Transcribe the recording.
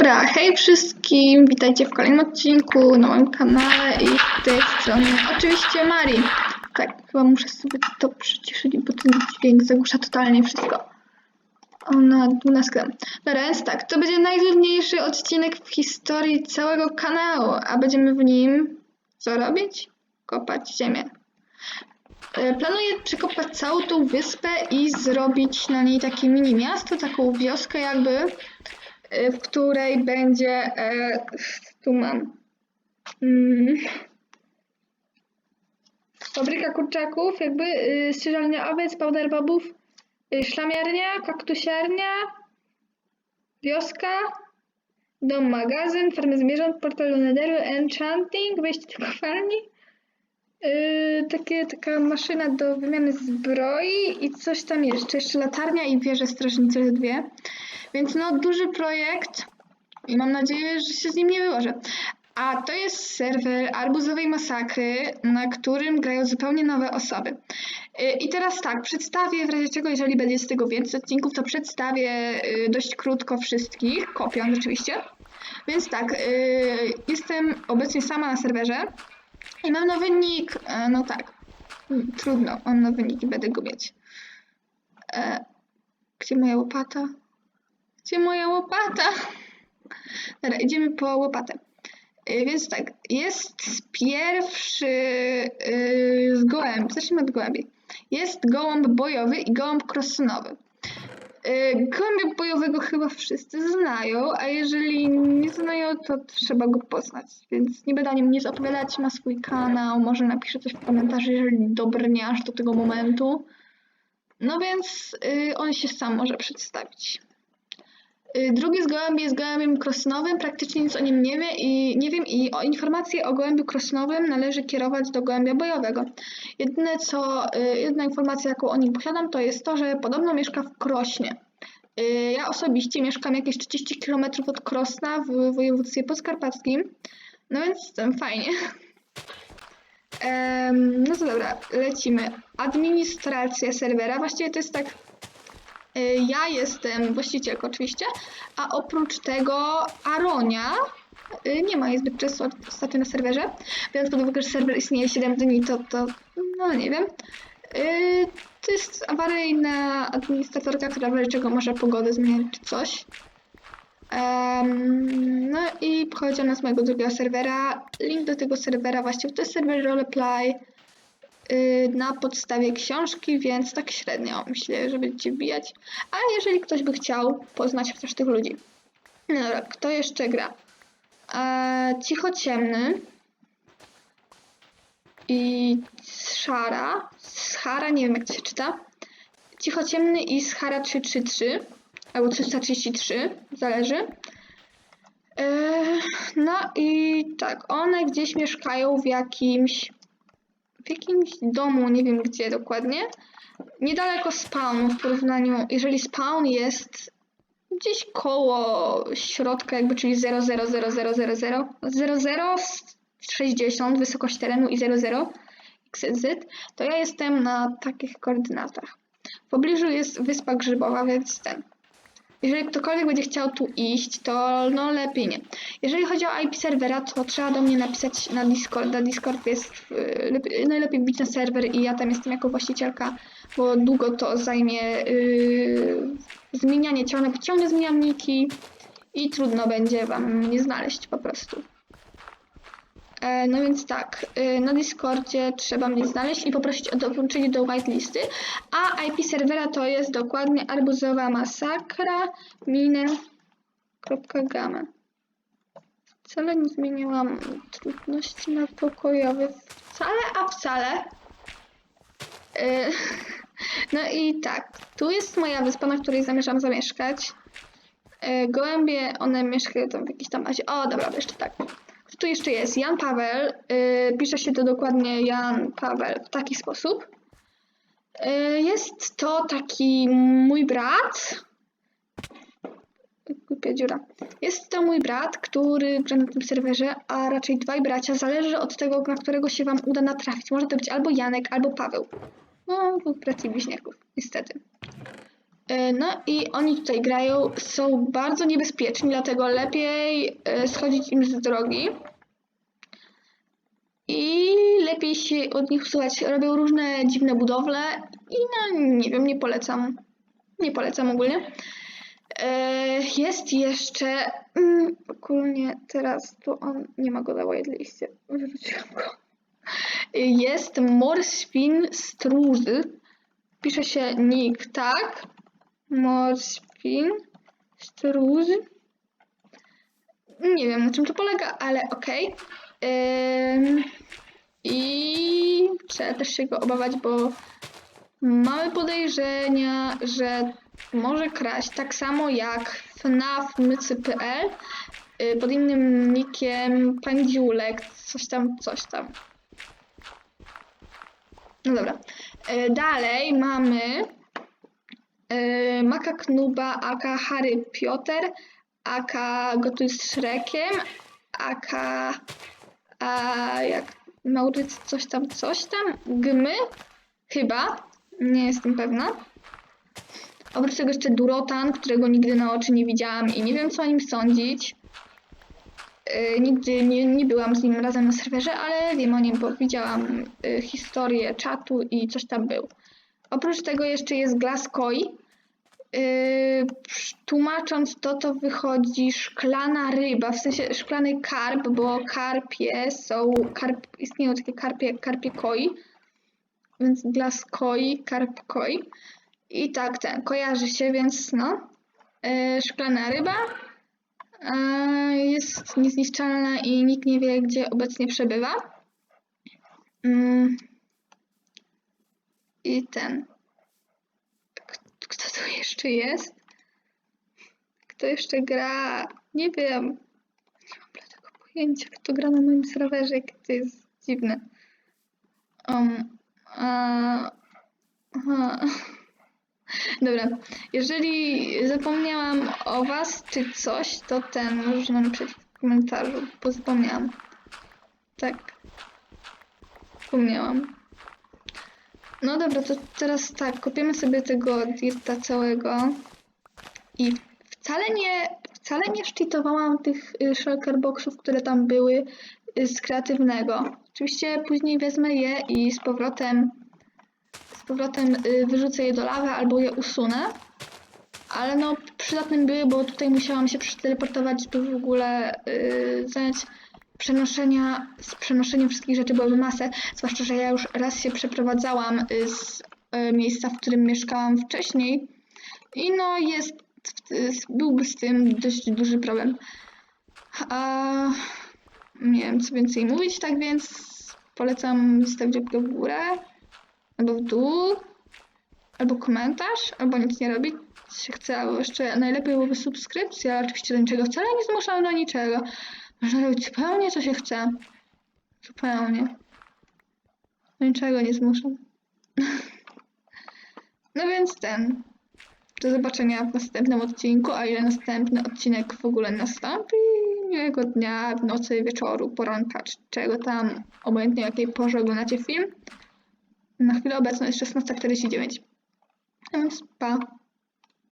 dobra, hej wszystkim, witajcie w kolejnym odcinku na moim kanale i z tej strony oczywiście Mari. Tak, chyba muszę sobie to przyciszyć, bo ten dźwięk zagłusza totalnie wszystko. Ona 12. Dobra, więc tak, to będzie najtrudniejszy odcinek w historii całego kanału, a będziemy w nim co robić? Kopać ziemię. E, Planuję przekopać całą tą wyspę i zrobić na niej takie mini miasto, taką wioskę jakby, w której będzie, e, tu mam, mm, fabryka kurczaków, jakby y, strzyżalnia owiec, powder bobów, y, szlamiernia, kaktusiarnia, wioska, dom magazyn, farmy zwierząt, portal Netheru, enchanting, wejście do kopalni, Yy, takie, taka maszyna do wymiany zbroi i coś tam jeszcze. Jeszcze latarnia i wieże strażnicze ze dwie. Więc no, duży projekt i mam nadzieję, że się z nim nie wyłożę. A to jest serwer arbuzowej masakry, na którym grają zupełnie nowe osoby. Yy, I teraz tak, przedstawię w razie czego, jeżeli będzie z tego więcej odcinków, to przedstawię yy, dość krótko wszystkich, kopiąc oczywiście. Więc tak, jestem obecnie sama na serwerze. I mam nowy nick. E, no tak. Mm, Trudno, mam nowy nick i będę go mieć. E, gdzie moja łopata? Gdzie moja łopata? Dobra, idziemy po łopatę. E, więc tak, jest pierwszy z gołębi. Zacznijmy od gołębi. Jest gołąb bojowy i gołąb krosonowy. E, Gołębia bojowego chyba wszyscy znają, a jeżeli nie znają, to trzeba go poznać. Więc nie będę o nim nic ma swój kanał, może napiszę coś w komentarzu, jeżeli dobrnie aż do tego momentu. No więc y, on się sam może przedstawić. Y, drugi z gołębi jest gołębiem krosnowym, praktycznie nic o nim nie wie i nie wiem i o informacje o gołębiu krosnowym należy kierować do gołębia bojowego. Jedyne co, y, jedna informacja jaką o nim posiadam to jest to, że podobno mieszka w Krośnie. Y, Ja osobiście mieszkam jakieś 30 km od Krosna w województwie podkarpackim, no więc fajnie. No to dobra, lecimy. Administracja serwera, właściwie to jest tak, ja jestem właścicielką oczywiście, a oprócz tego Aronia y, nie ma jej zbyt często ostatnio na serwerze, biorąc pod uwagę, że serwer istnieje 7 dni, to, to no nie wiem. Y, to jest awaryjna administratorka, która w razie czego może pogodę zmieniać czy coś. Em, no i pochodzi ona z mojego drugiego serwera. Link do tego serwera właściwie to jest serwer roleplay na podstawie książki, więc tak średnio myślę, że będziecie wbijać. Ale jeżeli ktoś by chciał poznać chociaż tych ludzi. No dobra, kto jeszcze gra? E, cicho ciemny i Szara. Schara, nie wiem jak to się czyta. Cicho ciemny i Schara 333 albo 333, zależy. Eee, no i tak, one gdzieś mieszkają w jakimś w jakimś domu, nie wiem gdzie dokładnie. Niedaleko spawnu w porównaniu, jeżeli spawn jest gdzieś koło środka jakby, czyli 0,00000, 0060 wysokość terenu i 00 XZ, to ja jestem na takich koordynatach. W pobliżu jest wyspa grzybowa, więc ten. Jeżeli ktokolwiek będzie chciał tu iść, to no lepiej nie. Jeżeli chodzi o IP serwera, to trzeba do mnie napisać na Discord. Na Discord jest yy, lepiej, najlepiej wbić na serwer i ja tam jestem jako właścicielka, bo długo to zajmie yy, zmienianie ciągle, ciągle zmieniam i trudno będzie wam mnie znaleźć po prostu. E, No więc tak, y, na Discordzie trzeba mnie znaleźć i poprosić o dołączenie do whitelisty, a IP serwera to jest dokładnie arbuzowa masakra mine.game. Wcale nie zmieniłam trudności na pokojowe, wcale, a wcale. Y, No i tak, tu jest moja wyspa, na której zamierzam zamieszkać. Gołębie, one mieszkają tam w jakiejś tam bazie. O, dobra, jeszcze tak. Tu jeszcze jest? Jan Paweł. Yy, pisze się to dokładnie Jan Paweł w taki sposób. Yy, jest to taki mój brat. Głupia dziura. Jest to mój brat, który gra na tym serwerze, a raczej dwaj bracia. Zależy od tego, na którego się wam uda natrafić. Może to być albo Janek, albo Paweł. No, dwóch braci bliźniaków, niestety. E, No i oni tutaj grają, są bardzo niebezpieczni, dlatego lepiej e, schodzić im z drogi. I lepiej się od nich usuwać. Robią różne dziwne budowle i no nie wiem, nie polecam. Nie polecam ogólnie. E, Jest jeszcze. mm, Ogólnie teraz to on nie ma go na white. Wyrzuciłam go. Jest Morspin Struzy. Pisze się nick, tak? Morspin Struzy. Nie wiem na czym to polega, ale okej. I trzeba też się go obawiać, bo mamy podejrzenia, że może kraść tak samo jak FNAF mycy.pl y, pod innym nickiem Pędziulek, coś tam, coś tam. No dobra. Y, Dalej mamy y, Maka Knuba, aka Harry Piotr, aka Gotuj z Szrekiem, aka a jak Maurycy coś tam, coś tam, Gmy, chyba, nie jestem pewna. Oprócz tego jeszcze Durotan, którego nigdy na oczy nie widziałam i nie wiem co o nim sądzić. Yy, nigdy nie, nie byłam z nim razem na serwerze, ale wiem o nim, bo widziałam yy, historię czatu i coś tam był. Oprócz tego jeszcze jest Glaskoi. Yy, tłumacząc to, to wychodzi szklana ryba, w sensie szklany karp, bo karpie są, karp, istnieją takie karpie, karpie koi, więc glas koi, karp koi. I tak ten, kojarzy się, więc no. Yy, szklana ryba yy, jest niezniszczalna i nikt nie wie, gdzie obecnie przebywa. Yy. I ten. Kto to jeszcze jest? Kto jeszcze gra? Nie wiem. Nie mam bladego pojęcia, kto gra na moim serwerze, to jest dziwne. Um, a, aha. Dobra, jeżeli zapomniałam o was czy coś, to ten możecie napisać w komentarzu, bo zapomniałam. Tak. Zapomniałam. No dobra, to teraz tak, kopiemy sobie tego dirta całego i wcale nie, wcale nie szczytowałam tych y, shulker boxów, które tam były y, z kreatywnego. Oczywiście później wezmę je i z powrotem z powrotem y, wyrzucę je do lawy albo je usunę. Ale no przydatnym były, bo tutaj musiałam się przeteleportować, by w ogóle y, zająć przenoszenia, z przenoszeniem wszystkich rzeczy byłoby masę, zwłaszcza, że ja już raz się przeprowadzałam y, z y, miejsca, w którym mieszkałam wcześniej i no jest, y, byłby z tym dość duży problem. A nie wiem co więcej mówić, tak więc polecam zostawić łapkę w górę, albo w dół, albo komentarz, albo nic nie robić się chce, albo jeszcze najlepiej byłoby subskrypcja, oczywiście do niczego wcale nie zmuszam do niczego. Można robić zupełnie co się chce. Zupełnie. Do niczego nie zmuszam. No więc ten. Do zobaczenia w następnym odcinku, a ile następny odcinek w ogóle nastąpi. Miłego dnia, nocy, wieczoru, poranka, czy czego tam, obojętnie jakiej porze oglądacie film. Na chwilę obecną jest 16.49. A więc pa.